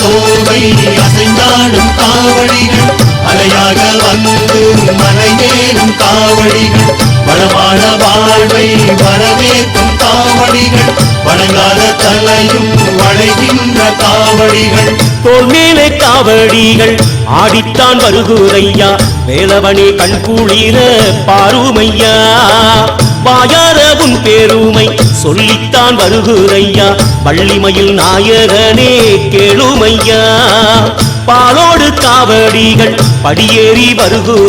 கோவை அசைந்தாடும் காவடிகள். அலையாக வந்து மலையேறும் காவடிகள். வளமான வாழ்வை வரவேற்கும் காவடிகள். வணங்காத தலையும் வளைகின்ற காவடிகள். போர் காவடிகள். ஆடித்தான் வருகுரையா வேலவனே கண் பாருமையா. வாயார உன் சொல்லித்தான் வருகுரையா வள்ளிமையில் நாயகனே கேளுமையா பாலோடு காவடிகள் படியேறி வருகுறை